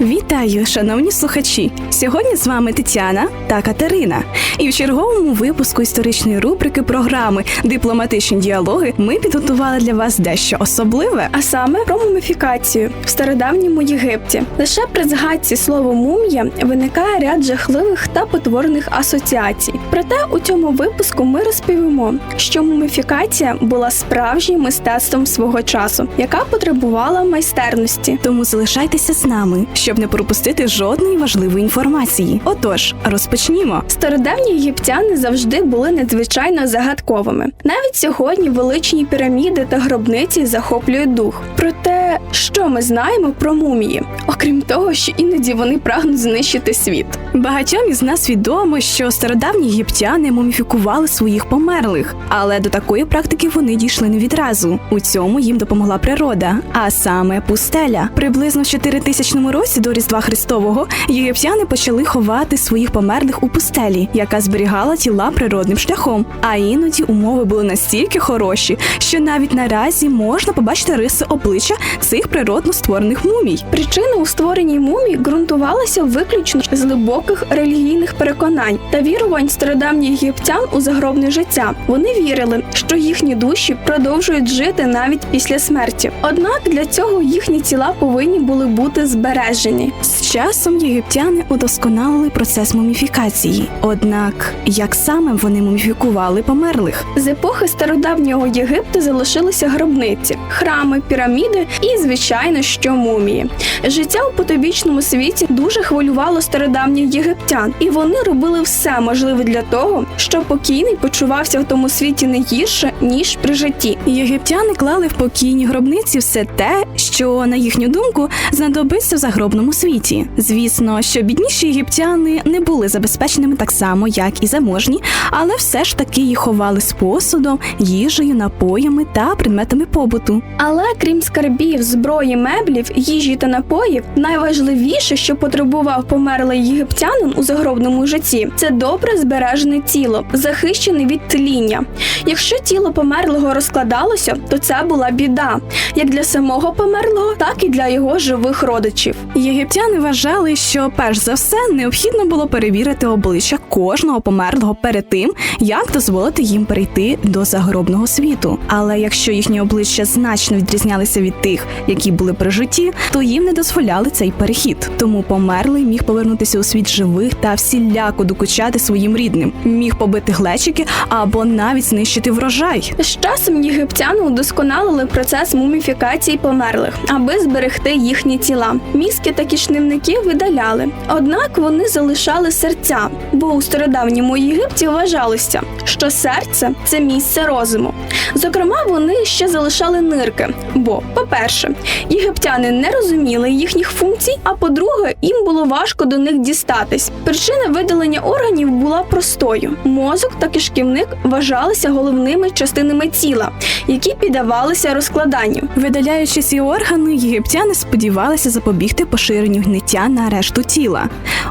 Вітаю, шановні слухачі! Сьогодні з вами Тетяна та Катерина. І в черговому випуску історичної рубрики програми Дипломатичні діалоги ми підготували для вас дещо особливе. а саме про муміфікацію в стародавньому Єгипті. Лише при згадці слова мумія виникає ряд жахливих та потворних асоціацій. Проте у цьому випуску ми розповімо, що муміфікація була справжнім мистецтвом свого часу, яка потребувала майстерності. Тому залишайтеся з нами, щоб не пропустити жодної важливої інформації. Отож, розпочнімо. Стародавні єгиптяни завжди були надзвичайно загадковими. Навіть сьогодні величні піраміди та гробниці захоплюють дух. Проте, що ми знаємо про мумії, окрім того, що іноді вони прагнуть знищити світ. Багатьом із нас відомо, що стародавні єгиптяни муміфікували своїх померлих, але до такої практики вони дійшли не відразу. У цьому їм допомогла природа, а саме пустеля. Приблизно в 4000 році до Різдва Христового єгиптяни почали ховати своїх померлих у пустелі, яка зберігала тіла природним шляхом. А іноді умови були настільки хороші, що навіть наразі можна побачити риси обличчя цих природно створених мумій. Причина у створенні мумій ґрунтувалася виключно з глибоких релігійних переконань та вірувань стародавніх єгиптян у загробне життя. Вони вірили, що їхні душі продовжують жити навіть після смерті. Однак для цього їхні тіла повинні були бути збережені. З часом єгиптяни удосконалили процес муміфікації. Однак, як саме вони муміфікували померлих? З епохи стародавнього Єгипту залишилися гробниці, храми, піраміди і, звичайно, що мумії. Життя у потойбічному світі дуже хвилювало стародавніх єгиптян, і вони робили все можливе для того, щоб покійний почувався в тому світі не гірше ніж при житті. Єгиптяни клали в покійні гробниці все те, що, на їхню думку, знадобиться в загробному світі. Звісно, що бідніші єгиптяни не були забезпеченими так само, як і заможні, але все ж таки їх ховали з посудом, їжею, напоями та предметами побуту. Але крім скарбів, зброї, меблів, їжі та напоїв, найважливіше, що потребував померлий єгиптянин у загробному житті, це добре збережене тіло, захищене від тління. Якщо тіло померлого розкладалося, то це була біда як для самого померлого, так і для його живих родичів. Єгиптяни вважали, що перш за все необхідно було перевірити обличчя кожного померлого перед тим, як дозволити їм перейти до загробного світу. Але якщо їхні обличчя значно відрізнялися від тих, які були при житті, то їм не дозволяли цей перехід. Тому померлий міг повернутися у світ живих та всіляко докучати своїм рідним, міг побити глечики або навіть знищити врожай. З часом єгиптяни удосконалили процес муміфікації померлих, аби зберегти їхні тіла. Мізки та кишнівники видаляли, однак вони залишали серця, бо у стародавньому Єгипті вважалося, що серце це місце розуму. Зокрема, вони ще залишали нирки. Бо, по-перше, єгиптяни не розуміли їхніх функцій, а по-друге, їм було важко до них дістатись. Причина видалення органів була простою: мозок та кишківник вважалися головними частинами тіла, які піддавалися розкладанню. Видаляючи ці органи, єгиптяни сподівалися запобігти поширенню гниття на решту тіла.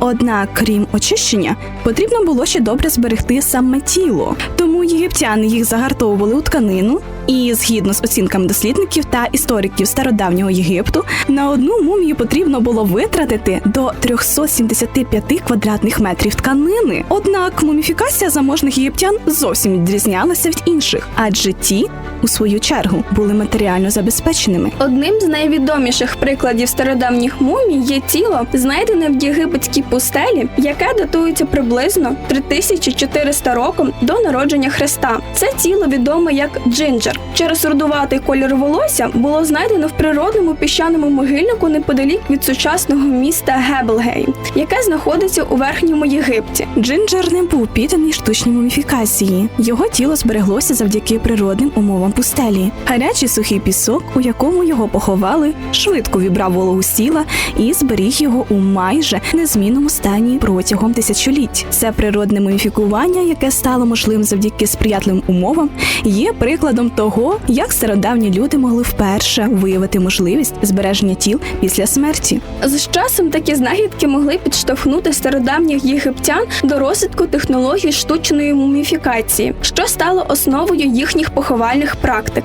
Однак, крім очищення, потрібно було ще добре зберегти саме тіло. Тому єгиптяни їх загартовували у тканину, і згідно з оцінками дослідників та істориків стародавнього Єгипту, на одну мумію потрібно було витратити до 375 квадратних метрів тканини. Однак муміфікація заможних єгиптян зовсім відрізнялася від інших, адже ті, у свою чергу, були матеріально забезпеченими. Одним з найвідоміших прикладів стародавніх мумій є тіло, знайдене в єгипетській пустелі, яке датується приблизно 3400 роком до народження Христа. Це тіло відоме як джинджер. Джинджер. Через рудуватий колір волосся було знайдено в природному піщаному могильнику неподалік від сучасного міста Геблгейм, яке знаходиться у верхньому Єгипті. Джинджер не був підданий штучній муміфікації. Його тіло збереглося завдяки природним умовам пустелі. Гарячий сухий пісок, у якому його поховали, швидко вібрав вологу з тіла і зберіг його у майже незмінному стані протягом тисячоліть. Це природне муміфікування, яке стало можливим завдяки сприятливим умовам, є прикладом того, як стародавні люди могли вперше виявити можливість збереження тіл після смерті. З часом такі знахідки могли підштовхнути стародавніх єгиптян до розвитку технологій штучної муміфікації, що стало основою їхніх поховальних практик.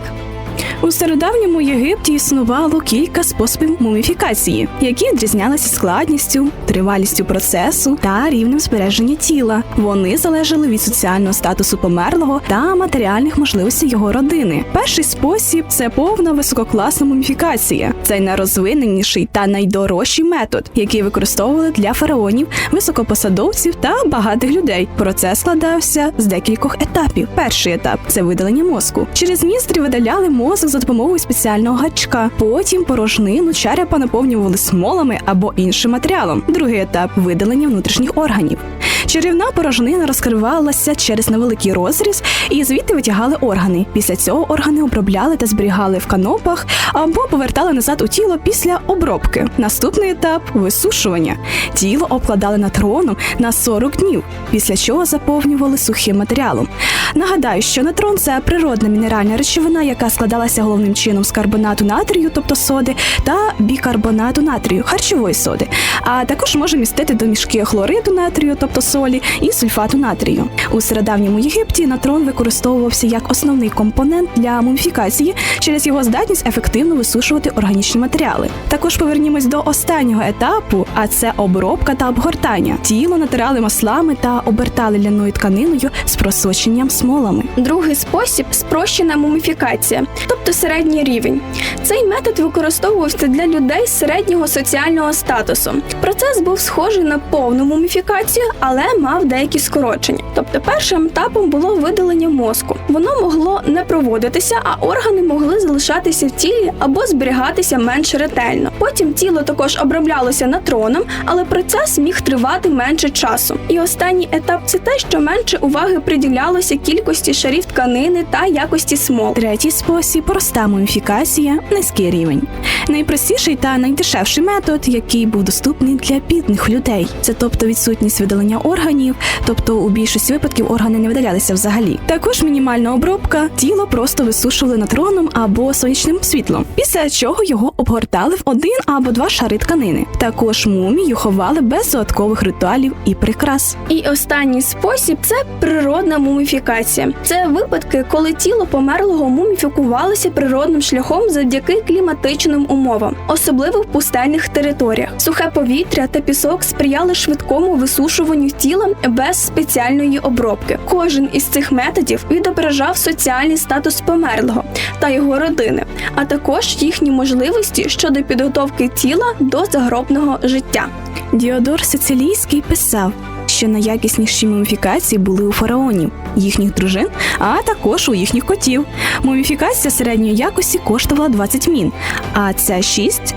У стародавньому Єгипті існувало кілька способів муміфікації, які відрізнялися складністю, тривалістю процесу та рівнем збереження тіла. Вони залежали від соціального статусу померлого та матеріальних можливостей його родини. Перший спосіб це повна висококласна муміфікація. Це найрозвиненіший та найдорожчий метод, який використовували для фараонів, високопосадовців та багатих людей. Процес складався з декількох етапів. Перший етап це видалення мозку. Через ніздрі видаляли мозок за допомогою спеціального гачка. Потім порожнину черепа наповнювали смолами або іншим матеріалом. Другий етап видалення внутрішніх органів. Черівна порожнина розкривалася через невеликий розріз, і звідти витягали органи. Після цього органи обробляли та зберігали в канопах або повертали назад у тіло після обробки. Наступний етап висушування. Тіло обкладали натроном на 40 днів, після чого заповнювали сухим матеріалом. Нагадаю, що натрон це природна мінеральна речовина, яка складалася головним чином з карбонату натрію, тобто соди, та бікарбонату натрію, харчової соди, а також може містити домішки хлориду натрію, тобто солі, сульфату натрію. У стародавньому Єгипті натрон використовувався як основний компонент для муміфікації через його здатність ефективно висушувати органічні матеріали. Також повернімось до останнього етапу, а це обробка та обгортання. Тіло натирали маслами та обертали ляною тканиною з просоченням смолами. Другий спосіб спрощена муміфікація, тобто середній рівень. Цей метод використовувався для людей середнього соціального статусу. Процес був схожий на повну муміфікацію, але мав деякі скорочення. Тобто, першим етапом було видалення мозку. Воно могло не проводитися, а органи могли залишатися в тілі або зберігатися менш ретельно. Потім тіло також оброблялося натроном, але процес міг тривати менше часу. І останній етап це те, що менше уваги приділялося кількості шарів тканини та якості смол. Третій спосіб проста муміфікація, низький рівень. Найпростіший та найдешевший метод, який був доступний для бідних людей. Це тобто відсутність видалення органів, тобто у більшості випадків органи не видалялися взагалі. Також мінімальна обробка, тіло просто висушували натроном або сонячним світлом, після чого його обгортали в один або два шари тканини. Також мумію ховали без додаткових ритуалів і прикрас. І останній спосіб це природна муміфікація. Це випадки, коли тіло померлого муміфікувалося природним шляхом завдяки кліматичним умовам, особливо в пустельних територіях. Сухе повітря та пісок сприяли швидкому висушуванню тіла без спеціальної обробки. Кожен із цих методів відображав соціальний статус померлого та його родини, а також їхні можливості щодо підготовки тіла до загробного життя. Діодор Сицилійський писав, що найякісніші муміфікації були у фараонів, їхніх дружин, а також у їхніх котів. Муміфікація середньої якості коштувала 20 мін, а це 6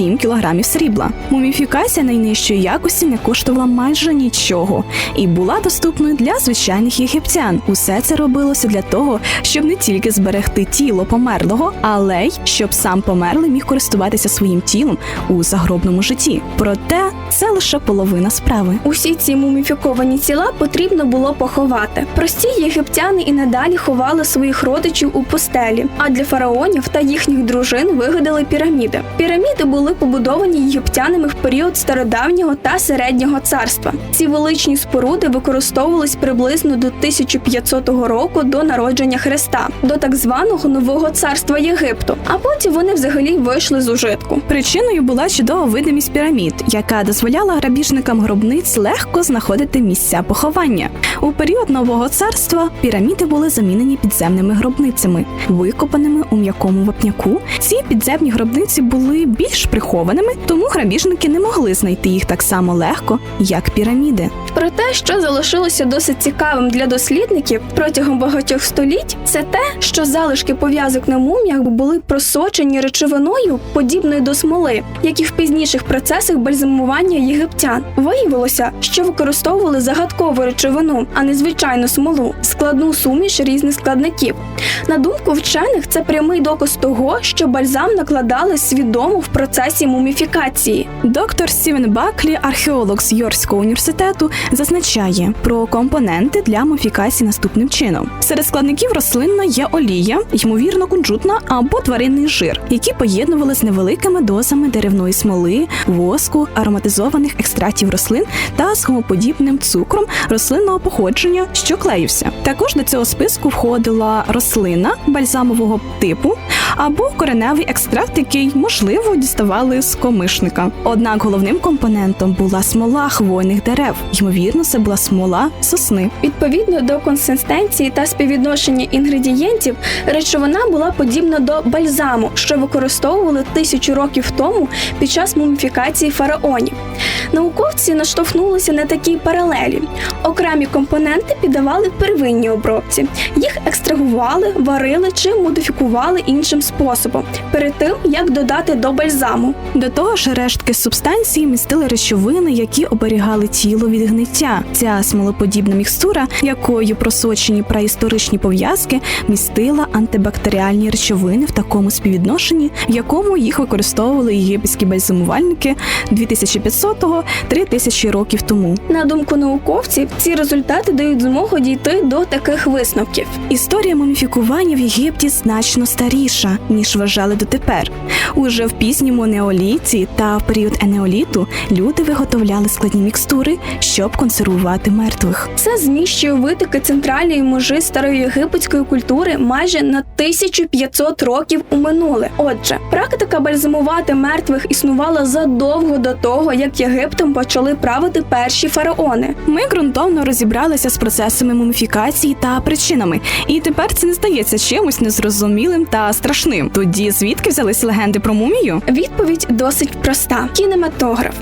7 кілограмів срібла. Муміфікація найнижчої якості не коштувала майже нічого і була доступною для звичайних єгиптян. Усе це робилося для того, щоб не тільки зберегти тіло померлого, але й щоб сам померлий міг користуватися своїм тілом у загробному житті. Проте це лише половина справи. Усі ці муміфіковані тіла потрібно було поховати. Прості єгиптяни і надалі ховали своїх родичів у постелі, а для фараонів та їхніх дружин вигадали піраміди. Піраміди були побудовані єгиптянами в період стародавнього та середнього царства. Ці величні споруди використовувались приблизно до 1500 року до народження Христа, до так званого нового царства Єгипту. А потім вони взагалі вийшли з ужитку. Причиною була чудова видимість пірамід, яка дозволяла грабіжникам гробниць легко знаходити місця поховання. У період нового царства піраміди були замінені підземними гробницями, викопаними у м'якому вапняку. Ці підземні гробниці були більш прихованими, тому грабіжники не могли знайти їх так само легко, як піраміди. Проте, що залишилося досить цікавим для дослідників протягом багатьох століть, це те, що залишки пов'язок на муміях були просочені речовиною, подібною до смоли, як і в пізніших процесах бальзамування єгиптян. Виявилося, що використовували загадкову речовину, а не звичайну смолу, складну суміш різних складників. На думку вчених, це прямий доказ того, що бальзам накладали свідомо в процесі муміфікації. Доктор Стівен Баклі, археолог з Йоркського університету, зазначає про компоненти для муміфікації наступним чином: серед складників рослинна є олія, ймовірно, кунжутна або тваринний жир, які поєднували з невеликими дозами деревної смоли, воску, ароматизованих екстрактів рослин та з гомоподібним цукром рослинного походження, що клеївся. Також до цього списку входила рослина бальзамового типу або кореневий екстракт, який можливо діставали з комишника. Однак головним компонентом була смола хвойних дерев. Ймовірно, це була смола сосни. Відповідно до консистенції та співвідношення інгредієнтів, речовина була подібна до бальзаму, що використовували тисячу років тому під час муміфікації фараонів. Науковці наштовхнулися на такі паралелі. Окремі компоненти піддавали первинній обробці, їх екстрагували, варили чи модифікували іншим способом перед тим як додати до бальзаму. До того ж, рештки субстанції містили речовини, які оберігали тіло від гниття. Ця смолоподібна мікстура, якою просочені преісторичні пов'язки, містила антибактеріальні речовини в такому співвідношенні, в якому їх використовували єгипетські бальзамувальники 2500-3000 років тому. На думку науковців, ці результати дають змогу дійти до таких висновків. Історія муміфікування в Єгипті значно старіша, ніж вважали дотепер. Уже в пізньому неоліті та в період енеоліту люди виготовляли складні мікстури, щоб консервувати мертвих. Це зміщує витоки центральної межі старої єгипетської культури майже на 1500 років у минуле. Отже, практика бальзамувати мертвих існувала задовго до того, як Єгиптом почали правити перші фараони. Ми ґрунтовно розібралися з процесами муміфікації та причинами, і тепер це не здається чимось незрозумілим та страшним. Тоді звідки взялись легенди про мумію? Відповідь досить проста: кінематограф.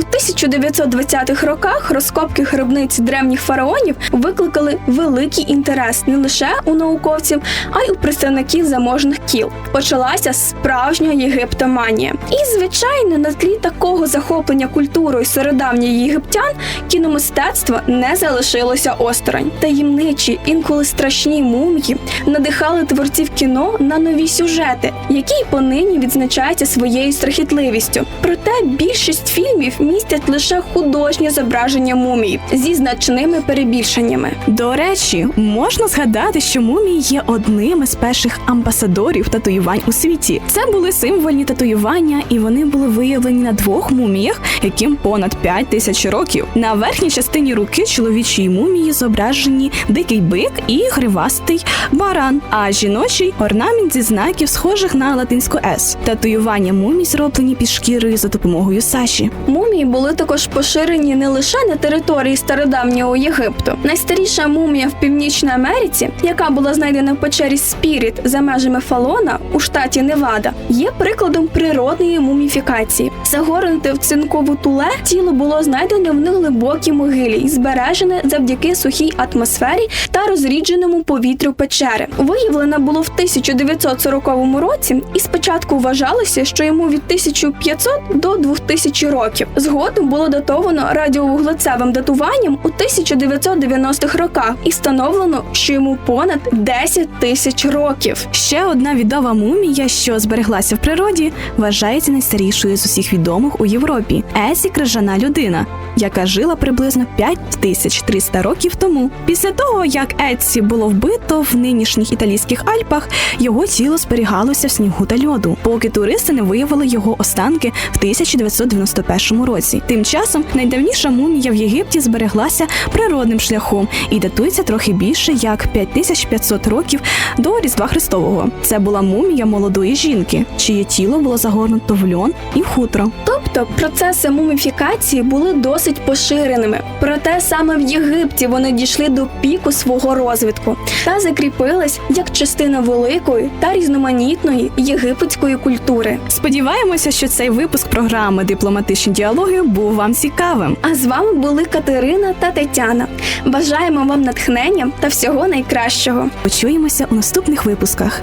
У 1920-х роках розкопки гробниць древніх фараонів викликали великий інтерес не лише у науковців, а й у представників заможних кіл. Почалася справжня єгиптоманія. І, звичайно, на тлі такого захоплення культурою середавніх єгиптян кіномистецтво не залишилося осторонь. Таємничі, інколи страшні мумії надихали творців кіно на нові сюжети, які й понині відзначаються своєю страхітливістю. Проте більшість фільмів містять лише художнє зображення мумій зі значними перебільшеннями. До речі, можна згадати, що мумії є одним із перших амбасадорів татуювань у світі. Це були символьні татуювання, і вони були виявлені на двох муміях, яким понад 5 тисяч років. На верхній частині руки чоловічої мумії зображені дикий бик і гривастий баран, а жіночий орнамент зі знаків, схожих на латинську С. Татуювання мумій зроблені під шкірою за допомогою саші. Мумії були також поширені не лише на території стародавнього Єгипту. Найстаріша мумія в Північній Америці, яка була знайдена в печері Спіріт за межами Фалона у штаті Невада, є прикладом природної муміфікації. Загорнуте в цинкову туле тіло було знайдене в неглибокій могилі і збережене завдяки сухій атмосфері та розрідженому повітрю печери. Виявлена було в 1940 році, і спочатку вважалося, що йому від 1500 до 2000 років. Згодом було датовано радіовуглецевим датуванням у 1990-х роках і встановлено, що йому понад 10 тисяч років. Ще одна відома мумія, що збереглася в природі, вважається найстарішою з усіх відомих у Європі. Есі крижана людина, яка жила приблизно 5300 років тому. Після того, як Етсі було вбито в нинішніх італійських Альпах, його тіло зберігалося в снігу та льоду, поки туристи не виявили його останки в 1991 році. Версій. Тим часом найдавніша мумія в Єгипті збереглася природним шляхом і датується трохи більше як 5500 років до Різдва Христового. Це була мумія молодої жінки, чиє тіло було загорнуто в льон і в хутро. Тобто процеси муміфікації були досить поширеними. Проте саме в Єгипті вони дійшли до піку свого розвитку та закріпились як частина великої та різноманітної єгипетської культури. Сподіваємося, що цей випуск програми Дипломатичні діалоги був вам цікавим. А з вами були Катерина та Тетяна. Бажаємо вам натхнення та всього найкращого. Почуємося у наступних випусках.